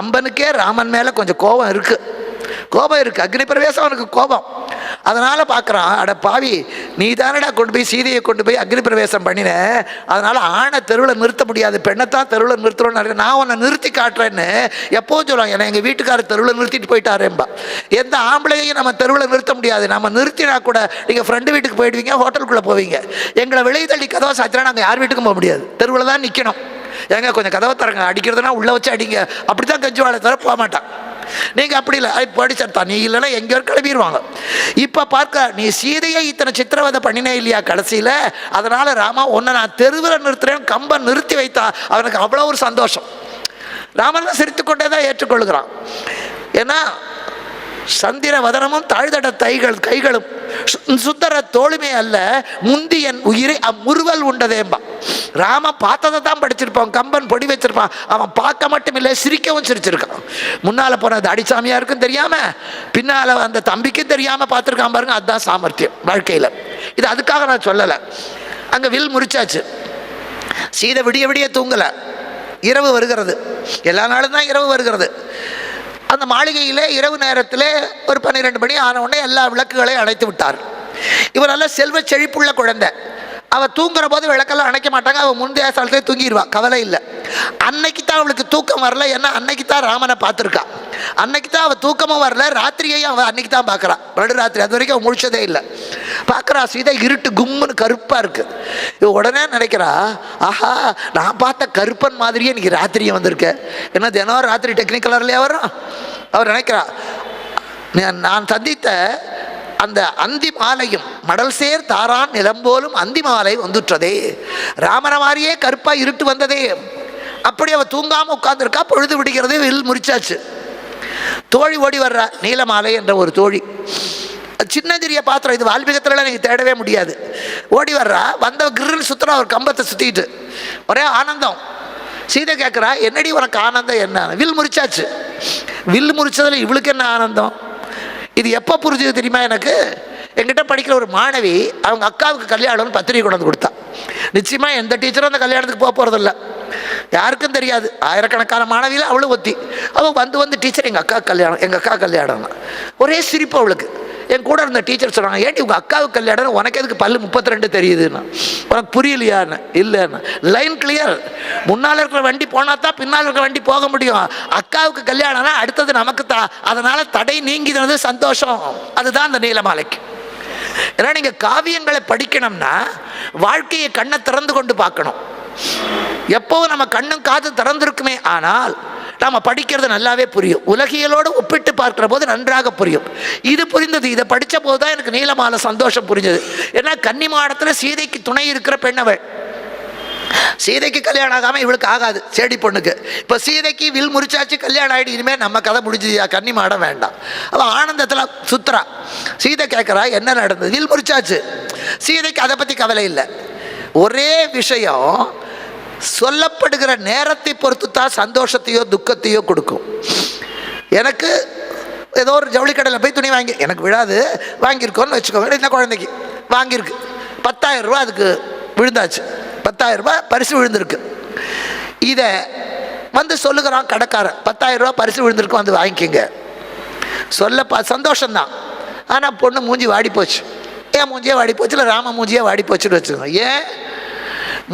கம்பனுக்கே ராமன் மேலே கொஞ்சம் கோபம் இருக்குது கோபம் இருக்குது அக்னி பிரவேசம் அவனுக்கு கோபம். அதனால் பார்க்குறான் அட பாவி நீ தானடா கொண்டு போய் சீதையை கொண்டு போய் அக்னி பிரவேசம் பண்ணின? அதனால் ஆணை தெருவில் நிறுத்த முடியாது. பெண்ணைத்தான் தெருவில் நிறுத்தணும்னு நான் உன்னை நிறுத்தி காட்டுறேன்னு எப்போவும் சொல்லுவாங்க? ஏன்னா எங்கள் வீட்டுக்காரர் தெருவில் நிறுத்திட்டு போயிட்டாரேம்பா. எந்த ஆம்பளையும் நம்ம தெருவில் நிறுத்த முடியாது. நம்ம நிறுத்தினா கூட நீங்கள் ஃப்ரெண்டு வீட்டுக்கு போயிடுவீங்க ஹோட்டலுக்குள்ளே போவீங்க. எங்களை வெளியே தள்ளி கதவை சாத்தினா நாங்கள் யார் வீட்டுக்கும் போக முடியாது. தெருவில் தான் நிற்கணும் ஏங்க கொஞ்சம் கதவை தரங்க அடிக்கிறதுனா உள்ளே வச்சு அடிங்க. அப்படி தான் கஞ்சுவாளை தர போக மாட்டான். நீங்கள் அப்படி இல்லை. அது படிச்சா நீ இல்லைன்னா எங்கேயோ கிளம்பிடுவாங்க இப்போ பார்க்க நீ சீதையை இத்தனை சித்திரவதை பண்ணினே இல்லையா கடைசியில்? அதனால் ராமா உன்னை நான் தெருவில் நிறுத்துறேன் கம்பன் நிறுத்தி வைத்தா அவனுக்கு அவ்வளோ ஒரு சந்தோஷம். ராமன் சிரித்து கொண்டே தான் ஏற்றுக்கொள்கிறான். ஏன்னா சந்திர வதனமும் தாழ்தட தைகள் கைகளும் சு- சுந்தர தோளுமே அல்ல முந்தி என் உயிரை அம்முறுவல் உண்டதேம்பா. ராம பார்த்ததை தான் படிச்சிருப்பான் கம்பன் பொடி வச்சிருப்பான் அவன் பார்க்க மட்டும் இல்லை சிரிக்கவும் சிரிச்சிருக்கான். முன்னால் போனது அடிசாமியாருக்கும் தெரியாம பின்னால் அந்த தம்பிக்கும் தெரியாம பார்த்துருக்கான் பாருங்க அதுதான் சாமர்த்தியம் வாழ்க்கையில். இது அதுக்காக நான் சொல்லலை. அங்கே வில் முறிச்சாச்சு. சீதை விடிய விடிய தூங்கலை. இரவு வருகிறது. எல்லா நாளும் தான் இரவு வருகிறது. அந்த மாளிகையில் இரவு நேரத்தில் ஒரு பன்னிரெண்டு மணி ஆன உடனே எல்லா விளக்குகளையும் அணைத்து விட்டார். இவர் நல்ல செல்வ செழிப்புள்ள குழந்தை. அவள் தூங்குற போது விளக்கெல்லாம் அணைக்க மாட்டாங்க. அவள் முந்தைய சாலத்திலே தூங்கிடுவா கவலை இல்லை. அன்னைக்கு தான் அவளுக்கு தூக்கம் வரல. ஏன்னா அன்னைக்கு தான் ராமனை பார்த்துருக்கா. அன்னைக்கு தான் அவள் தூக்கமும் வரல. ராத்திரியையும் அவள் அன்னைக்கு தான் பார்க்குறான் நடு ராத்திரி. அது வரைக்கும் அவள் முழிச்சதே இல்லை. பார்க்குறா சீதா இருட்டு கும்முன்னு கருப்பாக இருக்குது இவ உடனே நினைக்கிறா ஆஹா நான் பார்த்த கருப்பன் மாதிரியே இன்னைக்கு ராத்திரியும் வந்திருக்கேன் என்ன தினம் ராத்திரி டெக்னிக்கலர்லேயே வரும் அவர் நினைக்கிறா நான் சந்தித்த அந்த அந்தி மாலையும் மடல் சேர் தாரான் நிலம்போலும் அந்தி மாலை வந்துற்றதே. ராமன மாதிரியே கருப்பாக இருட்டு வந்ததே. அப்படி அவள் தூங்காமல் உட்காந்துருக்கா பொழுது விடுகிறது வில் முறிச்சாச்சு. தோழி ஓடி வர்றா நீலமாலை என்ற ஒரு தோழி. சின்னஞ்சிறிய பாத்திரம் இது வால்மீகத்திலலாம் நீங்கள் தேடவே முடியாது. ஓடி வர்றா வந்த கிரில் சுற்றுறா ஒரு கம்பத்தை சுற்றிட்டு ஒரே ஆனந்தம். சீதை கேட்குறா என்னடி உனக்கு ஆனந்தம் என்ன? வில் முறிச்சாச்சு. வில் முறிச்சதில் இவளுக்கு என்ன ஆனந்தம்? இது எப்போ புரிஞ்சது தெரியுமா எனக்கு? என்கிட்ட படிக்கிற ஒரு மாணவி அவங்க அக்காவுக்கு கல்யாணம்னு பத்திரிகை கொண்டு வந்து கொடுத்தா. நிச்சயமாக எந்த டீச்சரும் அந்த கல்யாணத்துக்கு போக போகிறதில்ல யாருக்கும் தெரியாது. ஆயிரக்கணக்கான மாணவியில் அவளும் ஒத்தி. அவள் வந்து வந்து டீச்சர் எங்கள் அக்கா கல்யாணம் எங்கள் அக்கா கல்யாணம் ஒரே சிரிப்பு அவளுக்கு. என் கூட இருந்த டீச்சர் சொன்னாங்க ஏன் உங்கள் அக்காவுக்கு கல்யாணம் உனக்கு எதுக்கு பல்லு முப்பத்தி ரெண்டு தெரியுதுன்னு? உனக்கு புரியலையான்னு? இல்லைன்னு. லைன் கிளியர் முன்னால் இருக்கிற வண்டி போனால் தான் பின்னால் இருக்கிற வண்டி போக முடியும். அக்காவுக்கு கல்யாணம்னா அடுத்தது நமக்கு தான் அதனால் தடை நீங்கினது சந்தோஷம். அதுதான் அந்த நீலமாலைக்கு. ஏன்னா நீங்கள் காவியங்களை படிக்கணும்னா வாழ்க்கையை கண்ணை திறந்து கொண்டு பார்க்கணும். எப்போவும் நம்ம கண்ணும் காது திறந்திருக்குமே ஆனால் நாம் படிக்கிறது நல்லாவே புரியும். உலகியலோடு ஒப்பிட்டு பார்க்கிற போது நன்றாக புரியும். இது புரிந்தது. இதை படித்த போது தான் எனக்கு நீளமால சந்தோஷம் புரிஞ்சது. ஏன்னா கன்னிமாடத்தில் சீதைக்கு துணை இருக்கிற பெண்ணவள் சீதைக்கு கல்யாணம் ஆகாமல் இவளுக்கு ஆகாது செடி பொண்ணுக்கு. இப்போ சீதைக்கு வில் முறிச்சாச்சு கல்யாணம் ஆகிடு இனிமேல் நம்ம கதை முடிஞ்சுதியா கன்னி மாடம் வேண்டாம். அவள் ஆனந்தத்தில் சுத்துறா. சீதை கேட்குறா என்ன நடந்தது? வில் முறிச்சாச்சு. சீதைக்கு அதை பற்றி கவலை இல்லை. ஒரே விஷயம் சொல்லப்படுகிற நேரத்தை பொறுத்து தான் சந்தோஷத்தையோ துக்கத்தையோ கொடுக்கும். எனக்கு ஏதோ ஒரு ஜவுளி கடையில் போய் துணி வாங்கி எனக்கு விழாது வாங்கியிருக்கோன்னு வச்சுக்கோங்க. இந்த குழந்தைக்கு? வாங்கியிருக்கு. பத்தாயிரம் ரூபா அதுக்கு விழுந்தாச்சு. பத்தாயிரம் ரூபா பரிசு விழுந்திருக்கு. இதை வந்து சொல்லுகிறான் கடைக்காரன். பத்தாயிரம் ரூபா பரிசு விழுந்திருக்கு வந்து வாங்கிக்கோங்க. சொல்லப்பா சந்தோஷம்தான். ஆனால் பொண்ணு மூஞ்சி வாடி போச்சு. ஏன் மூஞ்சியே வாடி போச்சு? இல்லை ராம மூஞ்சியே வாடி போச்சுன்னு வச்சுக்கோங்க. ஏன்?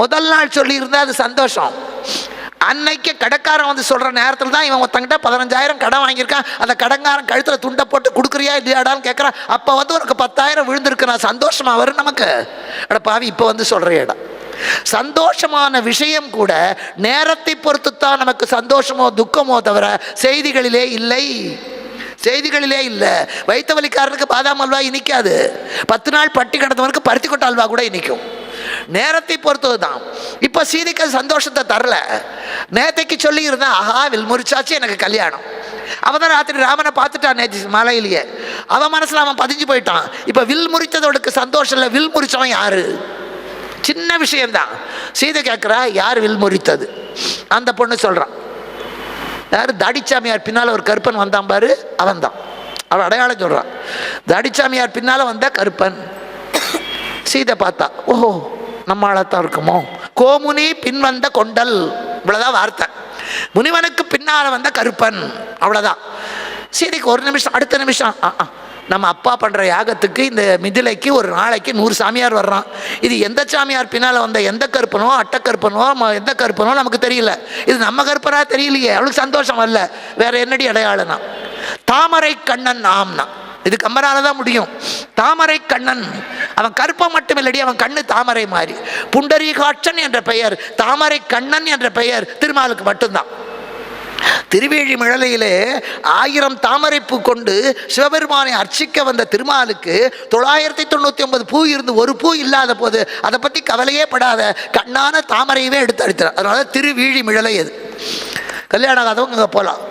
முதல் நாள் சொல்லியிருந்தா அது சந்தோஷம். அன்னைக்கு கடைக்காரன் வந்து சொல்கிற நேரத்தில் தான் இவன் ஒருத்தங்கிட்ட பதினஞ்சாயிரம் கடன் வாங்கியிருக்கான். அந்த கடங்காரன் கழுத்தில் துண்டை போட்டு கொடுக்குறியா இல்லையாடான்னு கேட்குறான் அப்போ வந்து உனக்கு பத்தாயிரம் விழுந்திருக்கு நான் சந்தோஷமாக வரும் நமக்கு. அட பாவி இப்போ வந்து சொல்கிற இடம். சந்தோஷமான விஷயம் கூட நேரத்தை பொறுத்து தான் நமக்கு சந்தோஷமோ துக்கமோ தவிர செய்திகளிலே இல்லை. செய்திகளிலே இல்லை. வைத்த வலிக்காரனுக்கு பாதாம் அல்வா இனிக்காது. பத்து நாள் பட்டி கிடந்தவனுக்கு பருத்தி கொட்ட அல்வா கூட இனிக்கும். நேரத்தை பொறுத்தது தான் இப்போ சீதைக்கு அது சந்தோஷத்தை தரல. நேத்தைக்கு சொல்லியிருந்தா ஆஹா வில் முறிச்சாச்சு எனக்கு கல்யாணம். அவன் தான் ராத்திரி ராமனை பார்த்துட்டான் நேத்தி மலையிலேயே. அவன் மனசில் அவன் பதிஞ்சு போயிட்டான். இப்போ வில் முறித்ததோடுக்கு சந்தோஷம் இல்லை வில் முறிச்சவன் யாரு? சின்ன விஷயம்தான். சீதை கேட்குறா யார் வில் முறித்தது? அந்த பொண்ணு சொல்கிறான் யார்? தாடிச்சாமியார் பின்னால் ஒரு கருப்பன் வந்தான் பாரு அவன் தான். அவள் அடையாளம் சொல்கிறான் தாடிச்சாமியார் பின்னால் வந்தா கருப்பன். சீதை பார்த்தா ஓஹோ நம்மளாத்தான் இருக்குமோ? கோமுனி பின்வந்த கொண்டல். இவ்வளோதான் வார்த்தை. முனிவனுக்கு பின்னால் வந்த கருப்பன். அவ்வளோதான் சீதைக்கு ஒரு நிமிஷம் அடுத்த நிமிஷம். ஆ, நம்ம அப்பா பண்ணுற யாகத்துக்கு இந்த மிதிலைக்கு ஒரு நாளைக்கு நூறு சாமியார் வர்றான். இது எந்த சாமியார் பின்னால் வந்த எந்த கருப்பனோ அட்டக்கருப்பனோ ம- எந்த கருப்பனோ நமக்கு தெரியல. இது நம்ம கருப்பனாக தெரியலையே. அவளுக்கு சந்தோஷம் வரல. வேற என்னடி அடையாளனா தாமரை கண்ணன் ஆம்னா. இது கம்பனால தான் முடியும். தாமரை கண்ணன். அவன் கருப்பம் மட்டும் இல்லடி அவன் கண்ணு தாமரை மாதிரி. புண்டரீகாட்சன் என்ற பெயர் தாமரை கண்ணன் என்ற பெயர் திருமாலுக்கு மட்டும்தான். திருவேழி மிழலையிலே ஆயிரம் தாமரைப்பு கொண்டு சிவபெருமானை அர்ச்சிக்க வந்த திருமாலுக்கு தொள்ளாயிரத்தி தொண்ணூற்றி ஒன்பது பூ இருந்து ஒரு பூ இல்லாத போது அதை பற்றி கவலையே படாத கண்ணான தாமரையவே எடுத்து அடித்தார் அதனால திருவீழி மிழலை அது. கல்யாணம் ஆகாதவங்க அங்கே போகலாம்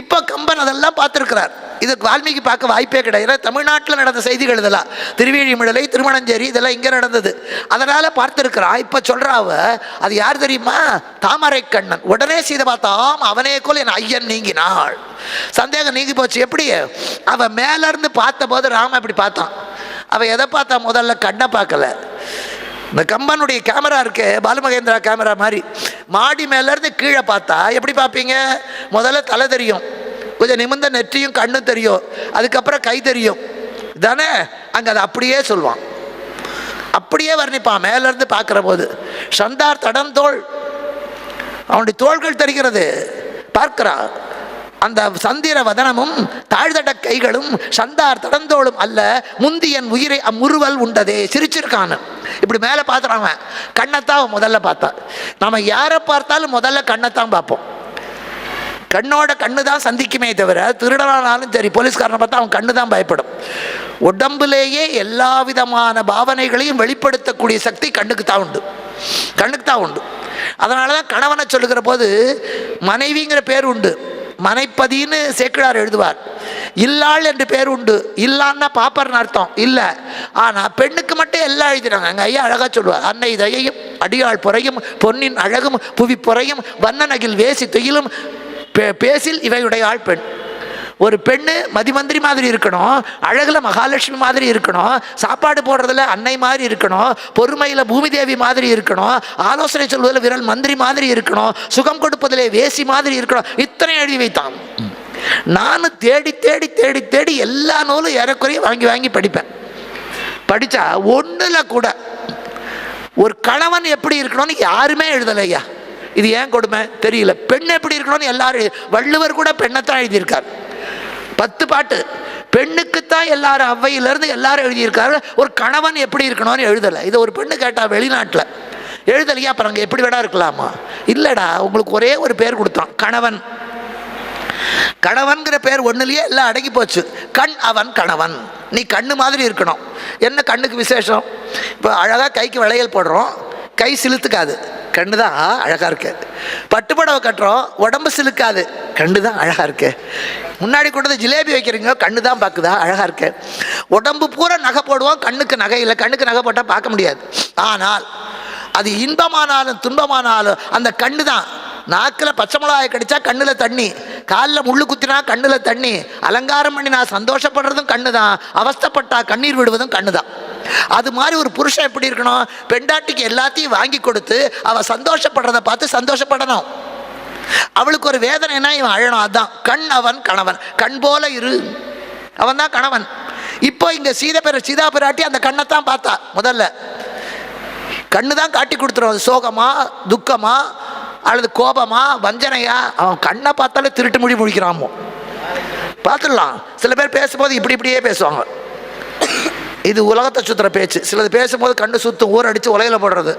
இப்போ கம்பன் அதெல்லாம் பார்த்துருக்கிறார். இதுக்கு வால்மீகி பார்க்க வாய்ப்பே கிடையாது. தமிழ்நாட்டில் நடந்த செய்திகள் இதெல்லாம். திருவேழிமிழலை திருமணஞ்சேரி இதெல்லாம் இங்கே நடந்தது. அதனால் பார்த்துருக்கிறான் இப்போ சொல்கிறாவ அது யார் தெரியுமா? தாமரை கண்ணன். உடனே சீதை பார்த்தாம் அவனே கோல் என் ஐயன் நீங்கினாள். சந்தேகம் நீங்கி போச்சு. எப்படி? அவன் மேலேருந்து பார்த்தபோது ராம இப்படி பார்த்தான். அவன் எதை பார்த்தா? முதல்ல கண்ணை பார்க்கல. இந்த கம்பனுடைய கேமரா இருக்கு பாலுமகேந்திரா கேமரா மாதிரி. மாடி மேலேருந்து கீழே பார்த்தா எப்படி பார்ப்பீங்க? முதல்ல தலை தெரியும். கொஞ்சம் நிமிர்ந்த நெற்றியும் கண்ணும் தெரியும். அதுக்கப்புறம் கை தெரியும். தானே அங்கே அதை அப்படியே சொல்லுவான். அப்படியே வர்ணிப்பான் மேலேருந்து பார்க்குற போது சந்தார் தடந்தோள். அவனுடைய தோள்கள் தெரிகிறது. பார்க்கிறான். அந்த சந்திர வதனமும் தாழ்தட கைகளும் சந்தார் தடந்தோளும் அல்ல முந்தியன் உயிரை அம்முறுவல் உண்டதே. சிரிச்சிருக்கான்னு இப்படி மேலே பார்த்துறான் அவன். கண்ணைத்தான் அவன் முதல்ல பார்த்தான். நம்ம யாரை பார்த்தாலும் முதல்ல கண்ணைத்தான் பார்ப்போம். கண்ணோட கண்ணு தான் சந்திக்குமே தவிர திருடனானாலும் சரி போலீஸ்காரனை பார்த்தா அவன் கண்ணு தான் பயப்படும். உடம்புலேயே எல்லா விதமான பாவனைகளையும் வெளிப்படுத்தக்கூடிய சக்தி கண்ணுக்கு தான் உண்டு. கண்ணுக்கு தான் உண்டு. அதனால தான் கணவனை சொல்லுகிற போது மனைவிங்கிற பேர் உண்டு. மனைப்பதின்னு சேக்கிழார் எழுதுவார். இல்லாள் என்று பேர் உண்டு. இல்லான்னா பாப்பர்னு அர்த்தம். இல்லை. ஆனால் பெண்ணுக்கு மட்டும் எல்லாம் எழுதினாங்க எங்கள் ஐயா அழகாக சொல்லுவார். அன்னை தயையும் அடியாள் புறையும் பொன்னின் அழகும் புவி புறையும் வண்ணனகில் வேசி துயிலும் பே- பேசில் இவையுடைய ஆள் பெண். ஒரு பெண்ணு மதிமந்திரி மாதிரி இருக்கணும் அழகில் மகாலட்சுமி மாதிரி இருக்கணும் சாப்பாடு போடுறதுல அன்னை மாதிரி இருக்கணும் பொறுமையில் பூமி தேவி மாதிரி இருக்கணும் ஆலோசனை சொல்வதில் விரல் மந்திரி மாதிரி இருக்கணும் சுகம் கொடுப்பதிலே வேசி மாதிரி இருக்கணும். இத்தனை எழுதி வைத்தான். நான் தேடி தேடி தேடி தேடி எல்லா நூலும் ஏறக்குறைய வாங்கி வாங்கி படிப்பேன். படித்தா ஒன்றில் கூட ஒரு கணவன் எப்படி இருக்கணும்னு யாருமே எழுதலையா? இது ஏன் கொடுமை? தெரியல. பெண் எப்படி இருக்கணும்னு எல்லாரும் வள்ளுவர் கூட பெண்ணைத்தான் எழுதியிருக்கார். பத்து பாட்டு. பெண்ணுக்குத்தான் எல்லாரும் அவ்வையிலேருந்து எல்லாரும் எழுதியிருக்காரு. ஒரு கணவன் எப்படி இருக்கணும்னு எழுதலை. இது ஒரு பெண்ணு கேட்டா வெளிநாட்டில். எழுதலையா? அப்புறம் அங்கே எப்படி வேணா இருக்கலாமா? இல்லைடா உங்களுக்கு ஒரே ஒரு பேர் கொடுத்தான். கணவன். கணவன்கிற பேர் ஒன்றுலையே எல்லாம் அடங்கி போச்சு. கண் அவன் கணவன். நீ கண்ணு மாதிரி இருக்கணும். என்ன கண்ணுக்கு விசேஷம்? இப்போ அழகாக கைக்கு விளையல் போடுறோம். கை சிலுத்துக்காது. கண்ணு தான் அழகாக இருக்கு. பட்டுப்படவை கட்டுறோம் உடம்பு சிலுக்காது. கண்ணு தான் அழகாக இருக்கு. முன்னாடி கொண்டு வந்து ஜிலேபி வைக்கிறீங்க கண்ணு தான் பார்க்குதா அழகாக இருக்கு. உடம்பு பூரா நகை போடுவோம் கண்ணுக்கு நகை இல்லை கண்ணுக்கு நகை போட்டால் பார்க்க முடியாது. ஆனால் அது இன்பமானாலும் துன்பமானாலும் அந்த கண்ணு தான். நாக்கில் பச்சை மிளகாய் கடிச்சா கண்ணில் தண்ணி. காலில் முள்ளு குத்தினா கண்ணில் தண்ணி. அலங்காரம் பண்ணி நான் சந்தோஷப்படுறதும் கண்ணு தான். அவஸ்தப்பட்டா கண்ணீர் விடுவதும் கண்ணு தான். அது மாதிரி ஒரு புருஷன் எப்படி இருக்கணும்? பெண்டாட்டிக்கு எல்லாத்தையும் வாங்கி கொடுத்து அவள் சந்தோஷப்படுறத பார்த்து சந்தோஷப்படணும். அவளுக்கு ஒரு வேதனைனா இவன் அழணும். அதுதான் கண் அவன் கணவன். கண் போல இரு. அவன் தான் கணவன். இப்போ இங்கே சீதபெற சீதா பிராட்டி அந்த கண்ணை தான் பார்த்தா முதல்ல. கண்ணு தான் காட்டி கொடுத்துருவான் சோகமா துக்கமா அல்லது கோபமா வஞ்சனையா? அவன் கண்ணை பார்த்தாலே திருட்டு மொழி முடிக்கிறாமோ? பார்த்துடலாம். சில பேர் பேசும்போது இப்படி இப்படியே பேசுவாங்க. இது உலகத்தை சுத்துற பேச்சு. சிலது பேசும்போது கண்ணு சுத்தும் ஊர் அடித்து உலையில் போடுறது.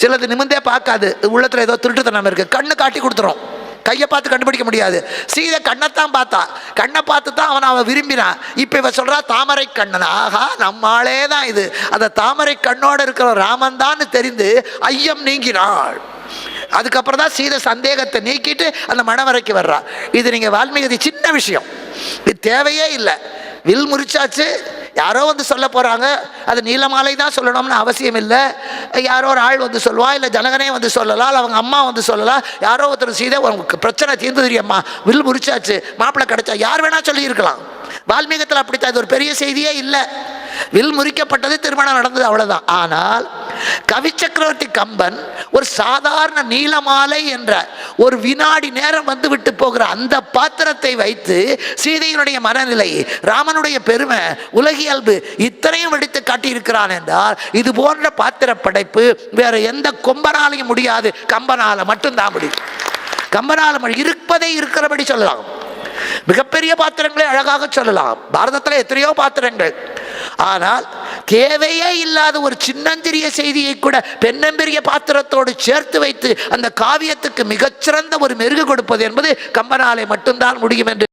சிலது நிமிந்தே பார்க்காது. உள்ளத்தில் ஏதோ திருட்டுத்தனம் இருக்குது கண்ணு காட்டி கொடுத்துரும். கையை பார்த்து கண்டுபிடிக்க முடியாது. சீதை கண்ணைத்தான் பார்த்தா. கண்ணை பார்த்து தான் அவனை அவன் விரும்பினான். இப்போ இவன் சொல்கிறா தாமரை கண்ணன். ஆகா நம்மளே தான் இது. அந்த தாமரை கண்ணோடு இருக்கிற ராமன் தான் தெரிந்து ஐயம் நீங்கினாள். அதுக்கப்புறம் தான் சீதை சந்தேகத்தை நீக்கிட்டு அந்த மணவரைக்கு வர்றா. இது நீங்கள் வால்மீகி சின்ன விஷயம். இது தேவையே இல்லை. வில் முறிச்சாச்சு. யாரோ வந்து சொல்ல போகிறாங்க அது நீலமாலை தான் சொல்லணும்னு அவசியம் இல்லை. யாரோ ஒரு ஆள் வந்து சொல்லுவா இல்லை ஜனகனே வந்து சொல்லலாம் இல்லை அவங்க அம்மா வந்து சொல்லலாம். யாரோ ஒருத்தர் சீதை உங்களுக்கு பிரச்சனை தீர்ந்து தெரியும்மா வில் முறிச்சாச்சு மாப்பிள்ளை கிடைச்சா யார் வேணால் சொல்லியிருக்கலாம். வால்மீகத்தில் அப்படித்தான் இது ஒரு பெரிய செய்தியே இல்லை. வில் முறிக்கப்பட்டது திருமணம் நடந்தது அவ்வளோதான் ஆனால் கவி சக்கரவர்த்தி கம்பன் ஒரு சாதாரண நீலமாலை என்ற ஒரு வினாடி நேரம் வந்து விட்டு போகிற அந்த பாத்திரத்தை வைத்து சீதையினுடைய மனநிலை ராமனுடைய பெருமை உலகியல்பு இத்தனையும் எடுத்து காட்டியிருக்கிறான் என்றால் இது போன்ற பாத்திர படைப்பு வேற எந்த கொம்பனாலையும் முடியாது. கம்பனால மட்டும்தான் முடியும். கம்பனால இருப்பதை இருக்கிறபடி சொல்லலாம். மிகப்பெரிய பாத்திரங்களை அழகாக சொல்லலாம். பாரதத்தில் எத்தனையோ பாத்திரங்கள். ஆனால் தேவையே இல்லாத ஒரு சின்னந்திரிய செய்தியை கூட பெண்ணம்பெரிய பாத்திரத்தோடு சேர்த்து வைத்து அந்த காவியத்துக்கு மிகச்சிறந்த ஒரு மெருகு கொடுப்பது என்பது கம்பனாலே மட்டும்தான் முடியும் என்று